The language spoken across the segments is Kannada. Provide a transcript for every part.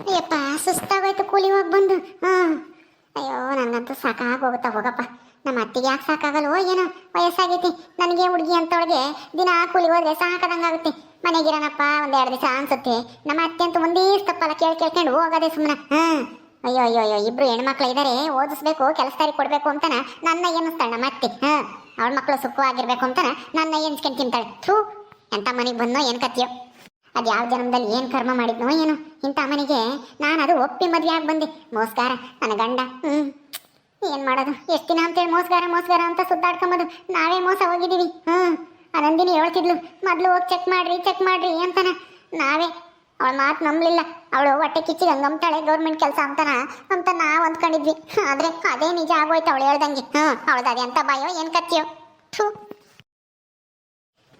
ಅಯ್ಯಪ್ಪ, ಸುಸ್ತಾಗೋಯ್ತು ಕೂಲಿ ಹೋಗಿ ಬಂದು. ಹಾಂ. ಅಯ್ಯೋ ನನಗಂತೂ ಸಾಕಾಗೋಗುತ್ತಾ ಹೋಗಪ್ಪ. ನಮ್ಮ ಅತ್ತಿಗೆ ಯಾಕೆ ಸಾಕಾಗಲ್ವೋ ಏನೋ ವಯಸ್ಸಾಗೈತಿ. ನನಗೆ ಹುಡುಗಿ ಅಂತವಳಿಗೆ ದಿನ ಕೂಲಿ ಹೋದ್ರೆ ಸಾಕದಂಗಾಗುತ್ತೆ. ಮನೆಗಿರೋಣಪ್ಪ ಒಂದ್ ಎರಡು ದಿವಸ ಅನ್ಸುತ್ತೆ. ನಮ್ಮ ಅತ್ತೆ ಅಂತೂ ಒಂದೇ ತಪ್ಪಲ್ಲ, ಕೇಳಿ ಕೇಳ್ಕೊಂಡು ಹೋಗೋದೇ ಸುಮ್ಮನೆ ಹಾಂ. ಅಯ್ಯೋ ಅಯ್ಯೋ ಅಯ್ಯೋ, ಇಬ್ರು ಹೆಣ್ಮಕ್ಳು ಇದ್ದಾರೆ ಓದಿಸ್ಬೇಕು ಕೆಲಸದಾರಿ ಕೊಡ್ಬೇಕು ಅಂತನ ನನ್ನ ಏನಿಸ್ತಾಳೆ ನಮ್ಮ ಅತ್ತೆ. ಹಾಂ. ಅವಳ ಮಕ್ಕಳು ಸುಖವಾಗಿರ್ಬೇಕು ಅಂತಾನ ನನ್ನ ಎನ್ಸ್ಕೊಂಡು ತಿಂತಾಳೆ. ಥೂ ಎಂಥ ಮನೆಗೆ ಬಂದೋ ಏನು ಕತ್ತಿಯೋ. ಅದು ಯಾವ ಜನ್ಮದಲ್ಲಿ ಏನು ಕರ್ಮ ಮಾಡಿದ್ನೋ ಏನೋ ಇಂಥ ಮನೆಗೆ ನಾನು ಅದು ಒಪ್ಪಿ ಮದುವೆ ಆಗಿ ಬಂದೆ. ಮೋಸ್ಕಾರ ನನ್ನ ಗಂಡ ಹ್ಞೂ ಏನು ಮಾಡೋದು? ಎಷ್ಟು ದಿನ ಅಂತೇಳಿ ಮೋಸ್ಗಾರ ಮೋಸ್ಗಾರ ಅಂತ ಸುತ್ತಾಡ್ಕೊಂಬೋದು. ನಾವೇ ಮೋಸ ಹೋಗಿದ್ದೀವಿ ಹ್ಞೂ ನಂದಿನಿ ಹೇಳ್ತಿದ್ಲು, ಮೊದಲು ಹೋಗಿ ಚೆಕ್ ಮಾಡ್ರಿ ಚೆಕ್ ಮಾಡ್ರಿ ಅಂತಾನ. ನಾವೇ, ಅವಳ ಮಾತು ನಂಬಲಿಲ್ಲ. ಅವಳು ಹೊಟ್ಟೆ ಕಿಚ್ಚಿಗೆ ಹಂಗಂತಾಳೆ ಗೌರ್ಮೆಂಟ್ ಕೆಲಸ ಅಂತಾನ, ಅಂತ ನಾವು ಅಂದ್ಕೊಂಡಿದ್ವಿ. ಆದರೆ ಅದೇ ನಿಜ ಆಗೋಯ್ತು ಅವಳು ಹೇಳ್ದಂಗೆ ಹ್ಞೂ ಅವಳದು ಅಂತ ಬಾಯೋ ಏನು ಕತ್ತಿಯೋ. ಥೂ.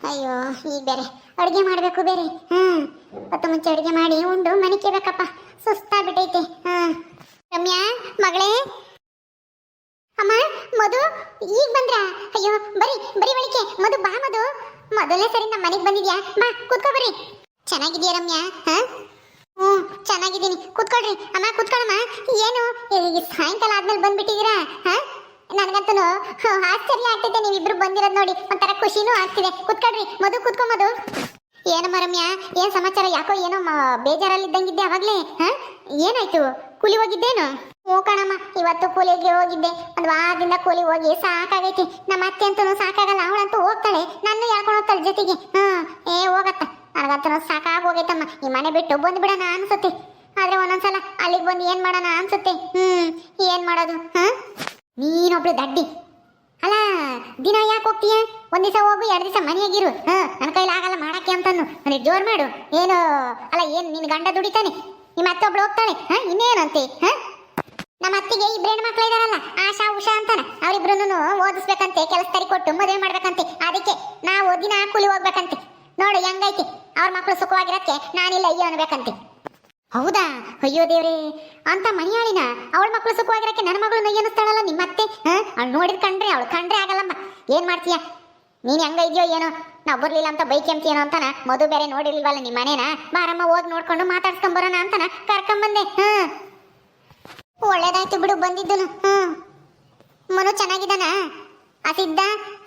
ಅಯ್ಯೋ, ಈಗ ಬೇರೆ. ಅಡುಗೆ ಮಾಡಬೇಕು ಬೇರೆ. ಹ್ಮ್. ಹೊತ್ತು ಮುಂಚೆ ಅಡುಗೆ ಮಾಡಿ ಉಂಡು ಮನೆ ಬೇಕಪ್ಪ ಸುಸ್ತಾಗ್ಬಿಟ್ಟೈತೆ. ಹ್ಮ್ ರಮ್ಯಾ, ಮಗಳೇ. ಅಮ್ಮ, ಮಧು, ಈಗ ಬಂದ್ರ? ಅಯ್ಯೋ, ಬರಿ ಬರಿ ಬಳಿಕೆ ಮಧು, ಬಾ ಮಧು. ಮೊದಲನೇ ಸರಿ ನಮ್ಮ ಮನೆಗೆ ಬಂದಿದ್ಯಾ? ಬಾ, ಕೂತ್ಕೋ ಬರ್ರಿ. ಚೆನ್ನಾಗಿದ್ಯಾ ರಮ್ಯಾ? ಹಾ? ಹ್ಞೂ, ಚೆನ್ನಾಗಿದ್ದೀನಿ. ಕೂತ್ಕೊಳ್ರಿ. ಅಮ್ಮ ಕೂತ್ಕೊಳ್ಳಮ್ಮ ಏನು ಸಾಯಂಕಾಲ ಆದ್ಮೇಲೆ ಬಂದ್ಬಿಟ್ಟಿದ್ದೀರಾ? ಹಾ? ನನಗಂತೂ ಆಶ್ಚರ್ಯ ಆಗ್ತಿದೆ, ನೀವಿಬ್ರು ಬಂದಿರೋದು ನೋಡಿ. ಒಂಥರ ಖುಷಿನೂ ಆಗ್ತಿದೆ. ಕುತ್ಕೊಳ್ರಿ, ಮಧು ಕುತ್ಕೊಂಬದು ಏನು ಏನಮ್ಮ ರಮ್ಯಾ ಏನ್ ಸಮಾಚಾರ? ಯಾಕೋ ಏನೋ ಬೇಜಾರಲ್ಲಿದ್ದಂಗಿದ್ದೆ ಅವಾಗ್ಲೇ, ಹಾ? ಏನಾಯ್ತು? ಕೂಲಿ ಹೋಗಿದ್ದೇನು? ಹ್ಞೂ ಕಣಮ್ಮ, ಇವತ್ತು ಕೂಲಿಗೆ ಹೋಗಿದ್ದೆ. ಒಂದು ವಾರದಿಂದ ಕೂಲಿ ಹೋಗಿ ಸಾಕಾಗೈತಿ. ನಮ್ಮ ಅತ್ತೆ ಅಂತೂ ಸಾಕಾಗಲ್ಲ, ಅವಳಂತೂ ಹೋಗ್ತಾಳೆ. ನನ್ನ ಹೇಳ್ಕೊಂಡು ಹೋಗ್ತಾಳೆ ಜೊತೆಗೆ? ಹಾ ಏ, ಹೋಗತ್ತ. ನನಗಂತೂ ಸಾಕಾಗಿ ಹೋಗೈತಮ್ಮ. ಈ ಮನೆ ಬಿಟ್ಟು ಬಂದ್ಬಿಡೋಣ ಅನ್ಸುತ್ತೆ. ಆದ್ರೆ ಒಂದೊಂದ್ಸಲ ಅಲ್ಲಿಗೆ ಬಂದು ಏನ್ ಮಾಡೋಣ ಅನ್ಸುತ್ತೆ? ಹ್ಮ್ ಏನ್ ಮಾಡೋದು, ಹಾ? ನೀನೊಬ್ಳು ದಡ್ಡಿ. ಅಲ್ಲ, ದಿನ ಯಾಕೆ ಹೋಗ್ತೀಯ? ಒಂದ್ ದಿವಸ ಹೋಗು, ಎರಡು ದಿವಸ ಮನೆಯಾಗಿರು. ಹಾ ನನ್ನ ಕೈಲಿ ಆಗಲ್ಲ, ಮಾಡಕ್ಕೆ ಅಂತಂದು ನನಗೆ ಜೋರ್ ಮಾಡು. ಏನು, ಅಲ್ಲ, ಏನು ನಿನ್ನ ಗಂಡ ದುಡಿತಾನೆ? ನಿಮ್ಮ ಅತ್ತೆ ಒಬ್ಳು ಹೋಗ್ತಾಳೆ? ಹ, ಇನ್ನೇನಂತೆ? ಹ? ನಮ್ಮ ಅತ್ತಿಗೆ ಇಬ್ರು ಹೆಣ್ಮಕ್ಳು ಇದಾರಲ್ಲ, ಆಶಾ, ಉಷಾ ಅಂತಾನ. ಅವ್ರಿಬ್ರು ಓದಿಸ್ಬೇಕಂತೆ, ಕೆಲಸ ತರಿ ಕೊಟ್ಟು, ಮದುವೆ ಮಾಡ್ಬೇಕಂತೆ. ಅದಕ್ಕೆ ನಾವು ದಿನ ಕೂಲಿ ಹೋಗ್ಬೇಕಂತೆ. ನೋಡು, ಹೆಂಗೈತಿ? ಅವ್ರ ಮಕ್ಳು ಸುಖವಾಗಿರಕ್ಕೆ ನಾನಿಲ್ಲ, ಅಯ್ಯೋ ಅನ್ಬೇಕಂತೆ. ಹೌದಾ? ಅಯ್ಯೋ ದೇವ್ರೇ, ಅಂತ ಮಣಿಯಾಳಿನ ಅವಳ ಮಕ್ಕಳು ಸುಖವಾಗಿರಕ್ಕೆ ನನ್ನ ಮಗಳು ನಯ್ಯನಿಸ್ತಾಳಲ್ಲ ನಿಮ್ಮತ್ತೆ? ಅವಳು ನೋಡಿದ್ ಕಂಡ್ರೆ, ಅವಳು ಕಂಡ್ರೆ ಆಗಲ್ಲಮ್ಮ. ಏನ್ ಮಾಡ್ತೀಯ? ನೀನ್ ಹೆಂಗ ಏನೋ? ನಾವು ಬರ್ಲಿಲ್ಲ ಅಂತ ಬೈಕ್ ಎಂತೀನೋ ಅಂತಾನ? ಮದು ಬೇರೆ ನೋಡಿರ್ಲಿಲ್ವಲ್ಲ ನಿಮ್ಮ ಮನೇನ? ಬಾರಮ್ಮ ಹೋಗಿ ನೋಡ್ಕೊಂಡು ಮಾತಾಡ್ಸ್ಕೊಂಬರೋಣ ಅಂತಾನ? ಕರ್ಕೊಂಬಂದೆ ಹ್ಮ್ ಒಳ್ಳೇದಾಯ್ತು ಬಿಡು ಬಂದಿದ್ದನು. ಹ್ಮ್ ಮನು ಚೆನ್ನಾಗಿದ್ದಾನ? ಆ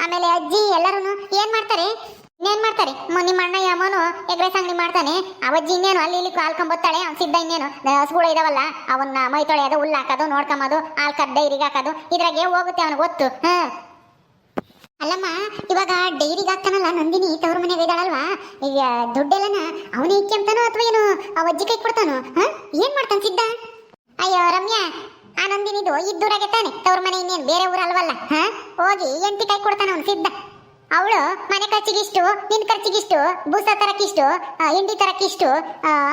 ಆಮೇಲೆ ಅಜ್ಜಿ ಎಲ್ಲರೂ ಏನ್ ಮಾಡ್ತಾರೆ? ಇನ್ನೇನ್ ಮಾಡ್ತಾರೆ? ನಿಮ್ಮ ಅಣ್ಣ ಯಮನು ಎಗ್ರೆಸ್ ಅಂಗಡಿ ಮಾಡ್ತಾನೆ. ಅವಜ್ಜಿ ಇನ್ನೇನು ಅಲ್ಲಿ ಇಲ್ಲಿ ಕಾಲ್ಕೊಂಬತ್ತಾಳೆ, ಅವ್ನು ಸಿದ್ಧ ಇನ್ನೇನು. ಹಸುಗಳು ಇದಾವಲ್ಲ, ಅವನ್ನ ಮೈ ತೊಳೆಯೋದು ಹುಲ್ಲು ಹಾಕೋದು ನೋಡ್ಕೊಂಬೋದು ಹಾಲು ಕದ್ದ ಡೈರಿಗೆ ಹಾಕೋದು, ಇದ್ರಾಗೆ ಹೋಗುತ್ತೆ ಅವನಿಗೆ ಗೊತ್ತು. ಹಾ. ಅಲ್ಲಮ್ಮ, ಇವಾಗ ಡೈರಿಗೆ ಹಾಕ್ತಾನಲ್ಲ ನಂದಿನಿ, ತವ್ರ ಮನೆಗೆ ಇದಾಳಲ್ವಾ ಈಗ ದುಡ್ಡೆಲ್ಲನ ಅವನೇ ಇಕ್ಕೆಂತಾನೋ ಅಥವಾ ಏನು? ಅವಜ್ಜಿ ಕೈ ಕೊಡ್ತಾನೋ? ಹಾ? ಏನ್ ಮಾಡ್ತಾನೆ ಸಿದ್ಧ? ಅಯ್ಯೋ, ರಮ್ಯಾ, ಆ ನಂದಿನಿದು ಇದ್ದೂರಾಗೆ ತಾನೆ, ತವ್ರ ಮನೆ ಇನ್ನೇನು, ಬೇರೆ ಊರಲ್ವಲ್ಲ? ಹಾ? ಹೋಗಿ ಎಂಟಿ ಕೈ ಕೊಡ್ತಾನ ಅವನು ಸಿದ್ಧ. ಅವಳು ಮನೆ ಖರ್ಚಿಗಿಷ್ಟು, ನಿನ್ ಖರ್ಚಿಗಿಷ್ಟು, ಬೂಸ ತರಕ್ಕಿಷ್ಟು ಹಿಂಡಿ ತರಕ್ಕಿಷ್ಟು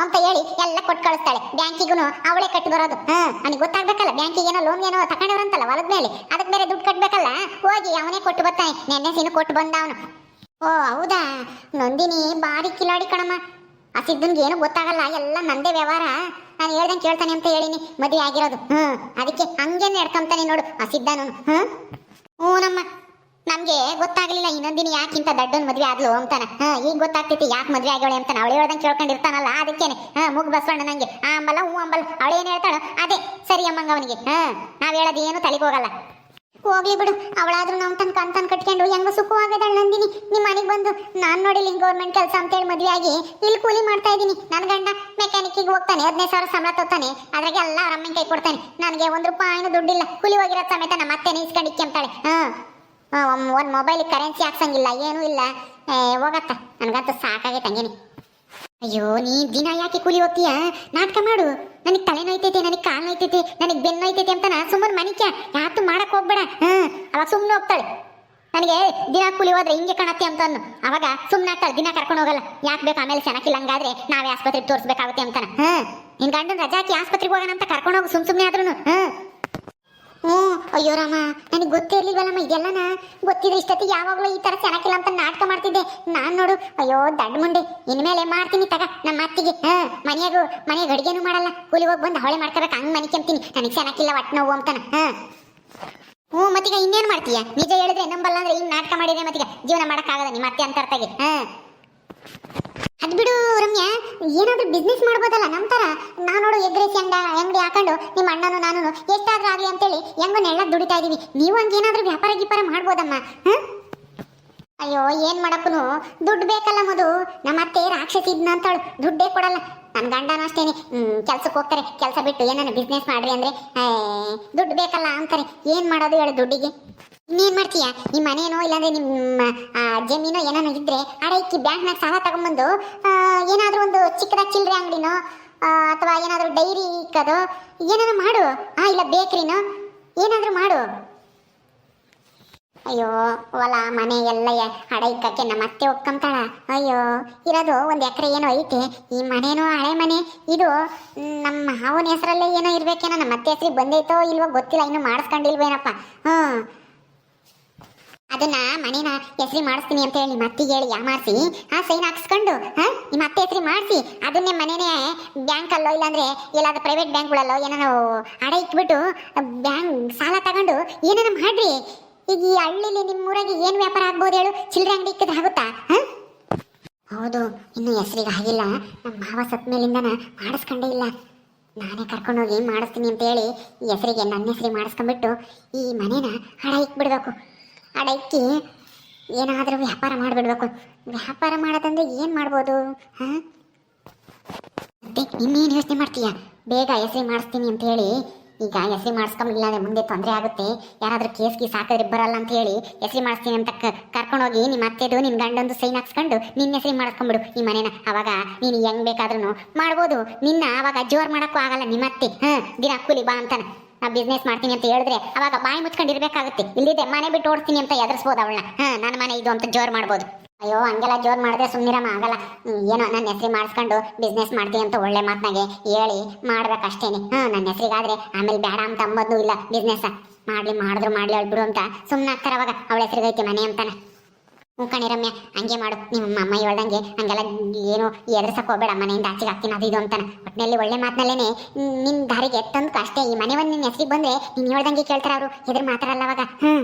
ಅಂತ ಹೇಳಿ ಎಲ್ಲ ಕೊಟ್ಟು ಕಳಿಸ್ತಾಳೆ. ಬ್ಯಾಂಕಿಗೂ ಅವಳೇ ಕಟ್ಟಿ ಬರೋದು. ಹಾ ನನಗೆ ಗೊತ್ತಾಗ್ಬೇಕಲ್ಲ, ಬ್ಯಾಂಕಿಗೆ ಏನೋ ಲೋನ್ ಏನೋ ತಗೊಂಡವ್ರಂತಲ್ಲ ಹೊಲದ ಮೇಲೆ. ಅದಕ್ಕೆ ಬೇರೆ ದುಡ್ಡು ಕಟ್ಟಬೇಕಲ್ಲ ಹೋಗಿ ಅವನೇ ಕೊಟ್ಟು ಬರ್ತಾನೆ. ನೆನ್ನೆ ಸೀನು ಕೊಟ್ಟು ಬಂದ ಅವನು ಓ, ಹೌದಾ? ನಂದಿನಿ ಬಾರಿ ಕಿಲಾಡಿ ಕಣಮ್ಮ. ಆ ಸಿದ್ದನ್ಗೆ ಏನು ಗೊತ್ತಾಗಲ್ಲ, ಎಲ್ಲ ನಂದೇ ವ್ಯವಹಾರ. ನಾನು ಹೇಳ್ದಂಗೆ ಕೇಳ್ತಾನೆ ಅಂತ ಹೇಳಿನಿ, ಮದುವೆ ಆಗಿರೋದು. ಹ್ಮ್, ಅದಕ್ಕೆ ಹಂಗೆ ನಡ್ಕೊಂತಾನೆ ನೋಡು ಆ ಸಿದ್ದನು ಹ್ಮ್? ಹ್ಞೂ ನಮ್ಮ ನಮ್ಗೆ ಗೊತ್ತಾಗ್ಲಿಲ್ಲ ಇನ್ನೊಂದಿನ ಯಾಕಿಂತ ದಡ್ಡನ್ ಮದ್ವೆ ಆದ್ಲು ಅಂತಾನ. ಈಗ ಗೊತ್ತಾಗ್ತೈತಿ ಯಾಕೆ ಮದ್ವೆ ಆಗ್ಯವಳೆ ಅಂತಾನ. ಅವಳು ಹೇಳ್ದಂಗೆ ಕೇಳ್ಕೊಂಡಿರ್ತಾನಲ್ಲ, ಅದಕ್ಕೇನೆ. ಹಾ, ಮುಗ್ ಬಸವಣ್ಣ ನಂಗೆ. ಆ ಅಂಬಲ್ಲ ಹೂ ಅಂಬಲ್ ಅವಳೇನು ಹೇಳ್ತಾಳೋ ಅದೇ. ಸರಿ ಅಮ್ಮಂಗ ಅವನಿಗೆ. ಹಾ, ನಾವ್ ಹೇಳೋದು ಏನು ತಲೆಗೆ ಹೋಗಲ್ಲ. ಹೋಗ್ಲಿ ಬಿಡು, ಅವಳಾದ್ರೂ ನಾವು ತನ್ ಕಂತ ಕಟ್ಕೊಂಡು ಹೆಂಗ ಸುಖವಾಗದಳ ನಂದಿನಿ. ನಿಮ್ಮ ಮನೆಗೆ ಬಂದು ನಾನ್ ನೋಡಿಲ್ಲ ಹಿಂಗ್ ಗೌರ್ಮೆಂಟ್ ಕೆಲಸ ಅಂತೇಳಿ ಮದ್ವೆ ಆಗಿ ಇಲ್ಲಿ ಕೂಲಿ ಮಾಡ್ತಾ ಇದ್ದೀನಿ ನನ್ನ ಗಂಡ ಮೆಕ್ಯಾನಿಕ್ಕಿಗೆ ಹೋಗ್ತಾನೆ, ಹದಿನೈದು ಸಾವಿರ ಸಂಬಳ ತೋತಾನೆ. ಅದ್ರಾಗೆ ಎಲ್ಲ ಅವ್ರ ಅಮ್ಮನ ಕೈ ಕೊಡ್ತಾನೆ. ನನಗೆ ಒಂದ್ ರೂಪಾಯಿನೂ ದುಡ್ಡಿಲ್ಲ. ಕೂಲಿ ಹೋಗಿರೋ ಸಮೇತ ನಮ್ಮ ಅತ್ತೆ ಇಸ್ಕೊಂಡು ಇಕ್ಕೆಂತಾಳೆ ಹಾ. ಒಂದು ಮೊಬೈಲ್ ಕರೆನ್ಸಿ ಹಾಕ್ಸಂಗಿಲ್ಲ, ಏನೂ ಇಲ್ಲ. ಹೋಗತ್ತ ನನಗಂತೂ ಸಾಕಾಗೈತೆ ಹಂಗೇನಿ. ಅಯ್ಯೋ, ನೀ ದಿನ ಯಾಕೆ ಕೂಲಿ ಹೋಗ್ತೀಯ? ನಾಟಕ ಮಾಡು. ನನಗೆ ತಲೆ ನೋಯ್ತೈತೆ, ನನಗೆ ಕಾಲು ನೋಯ್ತೈತೆ, ನನಗೆ ಬೆನ್ನು ನೋಯ್ತೈತೆ ಅಂತ ಸುಮ್ಮನೆ ಮನಿಕ್ಯ? ಯಾತು ಮಾಡಕ್ಕೆ ಹೋಗ್ಬೇಡ. ಹ್ಞೂ ಅವಾಗ ಸುಮ್ಮನೆ ಹೋಗ್ತಾಳೆ. ನನಗೆ ದಿನ ಕೂಲಿ ಹೋದ್ರೆ ಹಿಂಗೆ ಕಾಣತ್ತೆ ಅಂತ ಅನ್ನು ಅವಾಗ ಸುಮ್ಮನೆ ಆಗ್ತಾಳೆ, ದಿನ ಕರ್ಕೊಂಡು ಹೋಗಲ್ಲ. ಯಾಕೆ ಬೇಕು ಆಮೇಲೆ ಚೆನ್ನಾಗಿಲ್ಲ ಹಂಗಾದ್ರೆ ನಾವೇ ಆಸ್ಪತ್ರೆಗೆ ತೋರಿಸ್ಬೇಕಾಗುತ್ತೆ ಅಂತಾನೆ. ಹ್ಞೂ ನಿನ್ ಗಂಡನ ರಜಾ ಆಸ್ಪತ್ರೆಗೆ ಹೋಗೋಣ ಅಂತ ಕರ್ಕೊಂಡು ಹೋಗು, ಸುಮ್ ಸುಮ್ಮನೆ ಆದ್ರೂ ಹ್ಮ್ ಹ್ಞೂ, ಅಯ್ಯೋ ರಾಮ, ನನಗೆ ಗೊತ್ತೇ ಇರ್ಲಿಲ್ವಲ್ಲಮ್ಮ ಇದೆಲ್ಲನ? ಗೊತ್ತಿದೆ ಇಷ್ಟೊತ್ತಿಗೆ ಯಾವಾಗಲೂ ಈ ಥರ ಚೆನ್ನಾಗಿಲ್ಲ ಅಂತ ನಾಟಕ ಮಾಡ್ತಿದ್ದೆ. ನಾನು ನೋಡು, ಅಯ್ಯೋ, ದಡ್ಡ ಮುಂಡೆ ಇನ್ಮೇಲೆ ಮಾಡ್ತೀನಿ ತಗ, ನಮ್ಮ ಅತ್ತಿಗೆ. ಹಾಂ, ಮನೆಯಾಗೂ ಮನೆಗೆ ಅಡುಗೆನೂ ಮಾಡಲ್ಲ. ಕೂಲಿ ಹೋಗಿ ಬಂದು ಅವಳೆ ಮಾಡ್ಕೋಬೇಕು, ಹಂಗೆ ಮನೆ ಕೆಂತೀನಿ ನನಗೆ ಚೆನ್ನಾಗಿಲ್ಲ ಒಟ್ಟು ನೋವು ಅಂತಾನೆ, ಹಾಂ. ಹ್ಞೂ, ಮತ್ತೀಗ ಇನ್ನೇನು ಮಾಡ್ತೀಯ? ನಿಜ ಹೇಳಿದ್ರೆ ನಂಬಲ್ಲ ಅಂದ್ರೆ ಹಿಂಗೆ ನಾಟಕ ಮಾಡಿದ್ರೆ ಮತ್ತೀಗ ಜೀವನ ಮಾಡೋಕ್ಕಾಗಲ್ಲ, ನಿಮ್ಮ ಅತ್ತೆ ಅಂತ ಅರ್ಥಗೆ, ಹಾಂ. ಅದ್ ಬಿಡು ರಮ್ಯಾ, ಏನಾದ್ರೂ ಬಿಸ್ನೆಸ್ ಮಾಡ್ಬೋದಲ್ಲ ನಮ್ಮ ತರ? ನಾನು ನೋಡು ಅಂಡ ಅಂಗಡಿ ಹಾಕೊಂಡು ನಿಮ್ಮ ಅಣ್ಣನು ನಾನು ಎಷ್ಟಾದ್ರೂ ಆಗ್ಲಿ ಅಂತೇಳಿ ಹೆಂಗೋ ನೆಳ್ಳ ದುಡಿತಾ ಇದೀವಿ. ನೀವು ಹಂಗೇನಾದ್ರೂ ವ್ಯಾಪಾರ ಗೀಪಾರ ಮಾಡ್ಬೋದಮ್ಮ? ಅಯ್ಯೋ, ಏನ್ ಮಾಡಕ್ಕೂ ದುಡ್ಡು ಬೇಕಲ್ಲ ಮದು ನಮ್ಮ ಅತ್ತೆ ರಾಕ್ಷಸಿ ಇದ್ನ ಅಂತಾಳು. ದುಡ್ಡೇ ಕೊಡಲ್ಲ. ನನ್ನ ಗಂಡನೂ ಅಷ್ಟೇನೆ. ಕೆಲ್ಸಕ್ಕೆ ಹೋಗ್ತಾರೆ. ಕೆಲಸ ಬಿಟ್ಟು ಏನಾನ ಬಿಸ್ನೆಸ್ ಮಾಡ್ರಿ ಅಂದ್ರೆ ದುಡ್ಡು ಬೇಕಲ್ಲ ಅಂತಾರೆ. ಏನ್ ಮಾಡೋದು ಹೇಳು ದುಡ್ಡಿಗೆ? ಇನ್ನೇನ್ ಮಾಡ್ತೀಯಾ? ನಿಮ್ಮ ಮನೇನೋ ಇಲ್ಲಾಂದ್ರೆ ನಿಮ್ಮ ಜಮೀನೋ ಏನಾನ ಇದ್ರೆ ಅಡ ಇಕ್ಕಿ ಬ್ಯಾಂಕ್ನಾಗ ಸಾಲ ತಗೊಂಬಂದು ಏನಾದ್ರೂ ಒಂದು ಚಿಕ್ಕದಾಗಿ ಚಿಲ್ಲರೆ ಅಂಗಡಿನೋ ಅಥವಾ ಏನಾದ್ರೂ ಡೈರಿ ಇಕ್ಕದೋ ಏನಾದ್ರು ಮಾಡು. ಆ, ಇಲ್ಲ ಬೇಕ್ರಿನೋ, ಏನಾದ್ರೂ ಮಾಡು. ಅಯ್ಯೋ, ಹೊಲ, ಮನೆ ಎಲ್ಲ ಹಡ ನಮ್ಮ ಅತ್ತೆ ಒಪ್ಕೊಂತಾಳ ಅಯ್ಯೋ, ಇರೋದು ಒಂದು ಎಕರೆ ಏನೋ ಐತೆ. ಈ ಮನೇನೋ ಹಳೆ ಮನೆ. ಇದು ನಮ್ಮ ಮಾವನ ಹೆಸರಲ್ಲೇ ಏನೋ ಇರ್ಬೇಕೇನೋ, ನಮ್ಮ ಅತ್ತೆ ಹೆಸರಿಗೆ ಬಂದೈತೋ ಇಲ್ವೋ ಗೊತ್ತಿಲ್ಲ, ಇನ್ನು ಮಾಡಿಸ್ಕೊಂಡಿಲ್ವೇನಪ್ಪ. ಹ್ಞೂ ಅದನ್ನ ಮನೇನ ಹೆಸರಿ ಮಾಡಿಸ್ತೀನಿ ಅಂತ ಹೇಳಿ ನಿಮ್ಮ ಅತ್ತಿಗೆ ಹೇಳಿ ಯಾಮಾರಿಸಿ ಆ ಸೈನ್ ಹಾಕ್ಸ್ಕೊಂಡು, ಹಾ, ನಿಮ್ಮ ಅತ್ತೆ ಹೆಸರಿ ಮಾಡಿಸಿ, ಅದನ್ನೇ ಮನೇನೆ ಬ್ಯಾಂಕಲ್ಲೋ ಇಲ್ಲಾಂದ್ರೆ ಎಲ್ಲಾದ್ರೂ ಪ್ರೈವೇಟ್ ಬ್ಯಾಂಕ್ಗಳಲ್ಲೋ ಏನಾರು ಅಡ ಇಟ್ಬಿಟ್ಟು ಬ್ಯಾಂಕ್ ಸಾಲ ತಗೊಂಡು ಏನಾರ ಮಾಡ್ರಿ. ಈಗ ಈ ಹಳ್ಳಿಲಿ ನಿಮ್ಮೂರಾಗೆ ಏನು ವ್ಯಾಪಾರ ಆಗ್ಬೋದು ಹೇಳು? ಚಿಲ್ಲರೆ ಅಂಗಡಿ ಇಕ್ಕದ ಆಗುತ್ತಾ? ಹೌದು, ಇನ್ನು ಹೆಸರಿಗೆ ಆಗಿಲ್ಲ. ನಮ್ಮ ಮಾವ ಸತ್ ಮೇಲಿಂದನ ಮಾಡಿಸ್ಕೊಂಡೇ ಇಲ್ಲ. ನಾನೇ ಕರ್ಕೊಂಡೋಗಿ ಮಾಡಿಸ್ತೀನಿ ಅಂತ ಹೇಳಿ ಈ ಹೆಸರಿಗೆ ನನ್ನ ಹೆಸರಿಗೆ ಮಾಡಿಸ್ಕೊಂಡ್ಬಿಟ್ಟು ಈ ಮನೇನ ಹಣ ಇಕ್ಬಿಡ್ಬೇಕು ಹಡ ಇಕ್ಕಿ ಏನಾದರೂ ವ್ಯಾಪಾರ ಮಾಡಿಬಿಡ್ಬೇಕು. ವ್ಯಾಪಾರ ಮಾಡೋದಂದ್ರೆ ಏನು ಮಾಡ್ಬೋದು, ಹಾಂ? ಮತ್ತೆ ಇನ್ನೇನು ಯೋಚನೆ ಮಾಡ್ತೀಯ? ಬೇಗ ಹೆಸರಿ ಮಾಡಿಸ್ತೀನಿ ಅಂತ ಹೇಳಿ. ಈಗ ಹೆಸರಿ ಮಾಡಿಸ್ಕೊಂಬಿಲ್ಲ ಅಂದರೆ ಮುಂದೆ ತೊಂದರೆ ಆಗುತ್ತೆ. ಯಾರಾದರೂ ಕೇಸ್ ಗೀಸ್ ಹಾಕಿದ್ರೆ ಬರಲ್ಲ ಅಂತ ಹೇಳಿ ಹೆಸರಿ ಮಾಡಿಸ್ತೀನಿ ಅಂತ ಕರ್ಕೊಂಡೋಗಿ ನಿಮ್ಮ ಅತ್ತೆದು ನಿನ್ನ ಗಂಡೊಂದು ಸೈನ್ ಹಾಕ್ಸ್ಕೊಂಡು ನಿನ್ನ ಹೆಸರಿ ಮಾಡಿಸ್ಕೊಂಬಿಡು ಈ ಮನೇನ. ಅವಾಗ ನೀನು ಹೆಂಗ್ ಬೇಕಾದ್ರೂ ಮಾಡ್ಬೋದು. ನಿನ್ನ ಅವಾಗ ಜೋರು ಮಾಡೋಕ್ಕೂ ಆಗಲ್ಲ ನಿಮ್ಮ ಅತ್ತೆ. ಹಾಂ, ದಿನ ಕೂಲಿ ಬಾ ಅಂತಾನ. ನಾ ಬಿಸ್ನೆಸ್ ಮಾಡ್ತೀನಿ ಅಂತ ಹೇಳಿದ್ರೆ ಅವಾಗ ಬಾಯಿ ಮುಚ್ಕೊಂಡಿರ್ಬೇಕಾಗುತ್ತೆ ಇಲ್ಲಿದೆ ಮನೆ ಬಿಟ್ಟು ಓಡ್ತೀನಿ ಅಂತ ಎದುರಿಸ್ಬೋದು ಅವಳನ್ನ. ಹಾ, ನನ್ನ ಮನೆ ಇದು ಅಂತ ಜೋರ್ ಮಾಡ್ಬೋದು. ಅಯ್ಯೋ, ಹಂಗೆಲ್ಲ ಜೋರ್ ಮಾಡಿದ್ರೆ ಸುಮ್ಮನಿರಮ್ಮ ಆಗಲ್ಲ. ಏನೋ ನನ್ನ ಹೆಸರು ಮಾಡಿಸ್ಕೊಂಡು ಬಿಸ್ನೆಸ್ ಮಾಡ್ತೀನಿ ಅಂತ ಒಳ್ಳೆ ಮಾತನಾಗೆ ಹೇಳಿ ಮಾಡ್ಬೇಕಷ್ಟೇನೆ. ಹಾ, ನನ್ನ ಹೆಸರಿಗಾದ್ರೆ ಆಮೇಲೆ ಬೇಡ ಅಂತ ಅಂಬೋದು ಇಲ್ಲ. ಬಿಸ್ನೆಸ್ ಮಾಡ್ಲಿ, ಮಾಡಿದ್ರು ಮಾಡ್ಲಿ ಅಳ್ಬಿಡು ಅಂತ ಸುಮ್ಮನೆ ಆಗ್ತಾರೆ ಅವಾಗ. ಅವಳ ಹೆಸರಿಗೈತೆ ಮನೆ ಅಂತಾನೆ. ಹ್ಞೂ ಕಣಿ ರಮ್ಯ, ಹಂಗೆ ಮಾಡು. ನಿಮ್ಮ ಅಮ್ಮ ಹೇಳ್ದಂಗೆ ಹಂಗೆಲ್ಲ ಏನು ಎದುರಿಸಕ್ಕೆ ಹೋಗ್ಬೇಡ, ಮನೆಯಿಂದ ಆಚೆಗೆ ಹಾಕ್ತೀನಿ, ಅದು ಇದು ಅಂತಾನೆ. ಒಟ್ಟಿನಲ್ಲಿ ಒಳ್ಳೆ ಮಾತಿನಲ್ಲೇ ನಿನ್ನ ದಾರಿಗೆ ಎತ್ತಂದು ಅಷ್ಟೇ, ಈ ಮನೆ ಒಂದು ನಿನ್ನ ಹೆಸರಿಗೆ ಬಂದ್ರೆ ನೀನು ಹೇಳ್ದಂಗೆ ಕೇಳ್ತಾರ ಅವರು. ಎದುರು ಮಾತಾಡಲ್ಲ ಅವಾಗ. ಹ್ಞೂ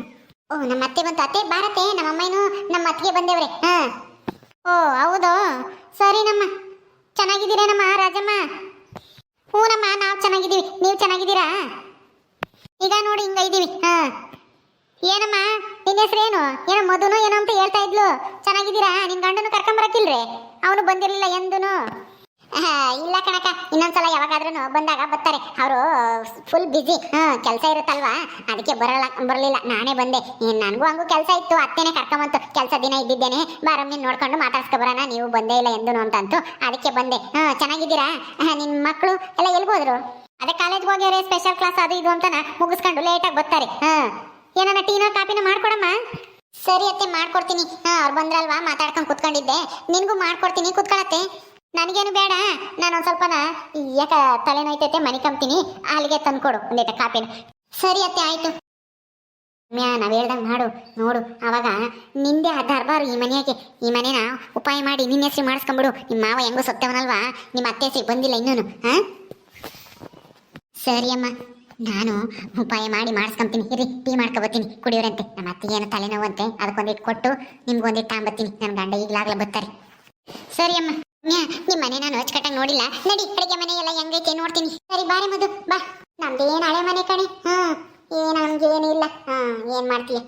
ಓ, ನಮ್ಮ ಅತ್ತೆ ಬಂತು. ಅತ್ತೆ, ಬಾರತ್ತೆ, ನಮ್ಮ ಅಮ್ಮನೂ ನಮ್ಮ ಅತ್ತಿಗೆ ಬಂದೇವ್ರೆ. ಹಾ. ಓ, ಹೌದು? ಸರಿ ನಮ್ಮ. ರಾಜಮ್ಮ? ಹ್ಞೂನಮ್ಮ ನಾವು ಚೆನ್ನಾಗಿದ್ದೀವಿ. ನೀವು ಚೆನ್ನಾಗಿದ್ದೀರಾ? ಈಗ ನೋಡಿ ಹಿಂಗ ಇದ್ದೀವಿ ಹಾ. ಏನಮ್ಮ ನಿನ್ನ ಹೆಸರೇನು? ಏನೋ ಮಧುನೋ ಏನೋ ಅಂತ ಹೇಳ್ತಾ ಇದ್ಲು. ಚೆನ್ನಾಗಿದ್ದೀರಾ? ನಿನ್ ಗಂಡನು ಕರ್ಕೊಂಬರಕ್ಕಿಲ್ರಿ ಅವನು ಬಂದಿರಲಿಲ್ಲ ಎಂದೂನು? ಇಲ್ಲ ಕಣಕ ಇನ್ನೊಂದ್ಸಲ ಯಾವಾಗಾದ್ರೂ ಬಂದಾಗ ಬರ್ತಾರೆ. ಅವರು ಫುಲ್ ಬ್ಯುಸಿ ಕೆಲಸ ಇರುತ್ತಲ್ವಾ? ಅದಕ್ಕೆ ಬರಲ್ಲ ಬರಲಿಲ್ಲ. ನಾನೇ ಬಂದೆ. ನನಗೂ ಹಂಗೂ ಕೆಲಸ ಇತ್ತು. ಅತ್ತೇನೆ ಕರ್ಕೊಂಬಂತು. ಕೆಲಸ ದಿನ ಇದ್ದಿದ್ದೇನೆ. ಬಾರಮ್ಮಿ ನೋಡ್ಕೊಂಡು ಮಾತಾಡ್ಸ್ಕೊ ಬರೋಣ. ನೀವು ಬಂದೇ ಇಲ್ಲ ಎಂದೂನು ಅಂತಂತು. ಅದಕ್ಕೆ ಬಂದೆ. ಹಾ ಚೆನ್ನಾಗಿದ್ದೀರಾ? ಆಹ್, ನಿನ್ ಮಕ್ಕಳು ಎಲ್ಲ ಎಲ್ಗೋದ್ರು? ಅದೇ ಕಾಲೇಜ್ಗೆ ಹೋಗ್ಯಾರೆ ಸ್ಪೆಷಲ್ ಕ್ಲಾಸ್ ಅದು ಇದು ಅಂತ ಮುಗಿಸ್ಕೊಂಡು ಲೇಟಾಗಿ ಬರ್ತಾರೆ. ಹಾ. ಏನಾನ ಟೀನೋ ಕಾಪಿನೋ ಮಾಡ್ಕೊಡಮ್ಮ? ಸರಿ ಅತ್ತೆ, ಮಾಡ್ಕೊಡ್ತೀನಿ. ಹಾ, ಅವ್ರು ಬಂದ್ರಲ್ವಾ? ಮಾತಾಡ್ಕೊಂಡು ಕುತ್ಕೊಂಡಿದ್ದೆ. ನಿನ್ಗೂ ಮಾಡ್ಕೊಡ್ತೀನಿ, ಕುತ್ಕೊಳತ್ತೆ. ನನಗೇನು ಬೇಡ. ನಾನು ಒಂದು ಸ್ವಲ್ಪನ ಯಾಕ ತಲೆನೋಯ್ತೈತೆ ಮನೆ ಕಂಬ್ತೀನಿ. ಅಲ್ಲಿಗೆ ತಂದ್ಕೊಡು ಒಂದೇಟ ಕಾಪಿನ ಸರಿ ಅತ್ತೆ, ಆಯ್ತು. ಮ್ಯಾ ನಾವು ಹೇಳ್ದಂಗೆ ಮಾಡು, ನೋಡು. ಅವಾಗ ನಿಂದೆ ಆ ದರ್ಬಾರು ಈ ಮನೆಯಾಗೆ. ಈ ಮನೇನ ಉಪಾಯ ಮಾಡಿ ನಿನ್ನ ಹೆಸರು ಮಾಡಿಸ್ಕೊಂಬಿಡು. ನಿಮ್ಮ ಮಾವ ಹೆಂಗೋ ಸತ್ತವನಲ್ವಾ? ನಿಮ್ಮ ಅತ್ತೆ ಹೆಸರಿಗೆ ಬಂದಿಲ್ಲ ಇನ್ನೂನು, ಹಾ? ಸರಿ ಅಮ್ಮ. ನಾನು ಉಪಾಯ ಮಾಡಿ ಮಾಡಿಸ್ಕೊಂತೀನಿ. ಇರಿ, ಟೀ ಮಾಡ್ಕೊಬತ್ತೀನಿ. ಕುಡಿಯೋರಂತೆ. ನಮ್ಮ ಅತ್ತಿಗೆ ಏನೋ ತಲೆನೋವಂತೆ? ಅದಕ್ಕೊಂದಿಟ್ಟು ಕೊಟ್ಟು ನಿಮ್ಗೊಂದಿಟ್ಟು ತಾಂಬತ್ತೀನಿ. ನನ್ನ ಗಂಡ ಈಗಲಾಗ್ಲೇ ಬರ್ತಾರೆ. ಸರಿ ಅಮ್ಮ. ನಿಮ್ಮ ನಿಮ್ ಮನೆ ನಾನು ಅಚ್ಚುಕಟ್ಟಾಗಿ ನೋಡಿಲ್ಲ. ನಡಿ, ಅಡಿಗೆ ಮನೆ ಎಲ್ಲ ಹೆಂಗೈತೆ ನೋಡ್ತೀನಿ. ಸರಿ, ಬಾರಿ ಮದು ಬಾ. ನಮ್ದೇನ್ ಹಳೆ ಮನೆ ಕಣೆ. ಹ್ಞೂ ಏನು ನಮ್ಗೆ ಏನು ಇಲ್ಲ. ಹಾಂ ಏನು ಮಾಡ್ತೀಯ?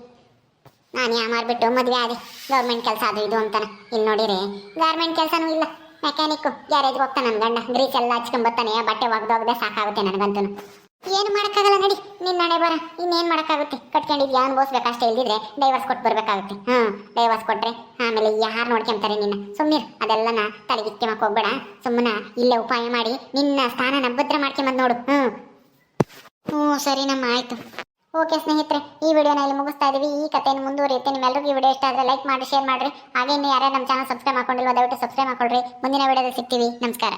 ನಾನು ಯಾ ಮಾಡಿಬಿಟ್ಟು ಮದುವೆ ಆದೆ. ಗೌರ್ಮೆಂಟ್ ಕೆಲಸ ಅದು ಇದು ಅಂತಾನೆ. ಇಲ್ಲಿ ನೋಡಿರಿ, ಗಾರ್ಮೆಂಟ್ ಕೆಲಸನೂ ಇಲ್ಲ. ಮೆಕ್ಯಾನಿಕ್ಕು ಗ್ಯಾರೇಜ್ಗೆ ಹೋಗ್ತಾನೆ ನನ್ನ ಗಂಡ. ಗ್ರೀಸ್ ಎಲ್ಲ ಹಚ್ಕೊಂಬರ್ತಾನೆ ಬಟ್ಟೆ ಒಗ್ದೋಗದೆ ಸಾಕಾಗುತ್ತೆ ನನಗಂತೂ ಏನು ಮಾಡೋಕ್ಕಾಗಲ್ಲ ನಡಿ, ನಿನ್ನ ನಡೆ ಬರ. ಇನ್ನೇನು ಮಾಡೋಕ್ಕಾಗುತ್ತೆ? ಕಟ್ಕೊಂಡಿದ್ಯಾ ಅನ್ಭವಿಸ್ಬೇಕು ಅಷ್ಟೇ ಇಲ್ದಿದ್ರೆ ಡೈವರ್ಸ್ ಕೊಟ್ಟು ಬರಬೇಕಾಗುತ್ತೆ. ಹಾಂ ಡೈವರ್ಸ್ ಕೊಟ್ಟರೆ ಆಮೇಲೆ ಯಾರು ನೋಡ್ಕೊಂತಾರೆ ನಿನ್ನ? ಸುಮ್ಮನೆ ಅದೆಲ್ಲನ ತಲೆಗಿಕ್ಕೆ ಹೋಗ್ಬೇಡ. ಸುಮ್ಮನೆ ಇಲ್ಲೇ ಉಪಾಯ ಮಾಡಿ ನಿನ್ನ ಸ್ಥಾನನ ಭದ್ರ ಮಾಡ್ಕೊಂಬಂದು ನೋಡು. ಹ್ಞೂ ಹ್ಞೂ, ಸರಿ ನಮ್ಮ ಆಯಿತು. ಓಕೆ ಸ್ನೇಹಿತರೆ, ಈ ವಿಡಿಯೋನ ಇಲ್ಲಿ ಮುಗಿಸ್ತಾ ಇದೀವಿ. ಈ ಕಥೆಯನ್ನು ಮುಂದುವರಿಯುತ್ತೆ. ನಿಮ್ಮೆಲ್ಲರಿಗೂ ಈ ವಿಡಿಯೋ ಇಷ್ಟ ಆದರೆ ಲೈಕ್ ಮಾಡಿ, ಶೇರ್ ಮಾಡಿರಿ. ಹಾಗೆ ಇನ್ನು ಯಾರ್ಯಾರು ನಮ್ಮ ಚಾನಲ್ ಸಬ್ಸ್ಕ್ರೈಬ್ ಮಾಡ್ಕೊಂಡಿಲ್ವ, ದಯವಿಟ್ಟು ಸಬ್ಸ್ಕ್ರೈಬ್ ಮಾಡ್ಕೊಳ್ರಿ. ಮುಂದಿನ ವಿಡಿಯೋದಲ್ಲಿ ಸಿಗ್ತೀವಿ. ನಮಸ್ಕಾರ.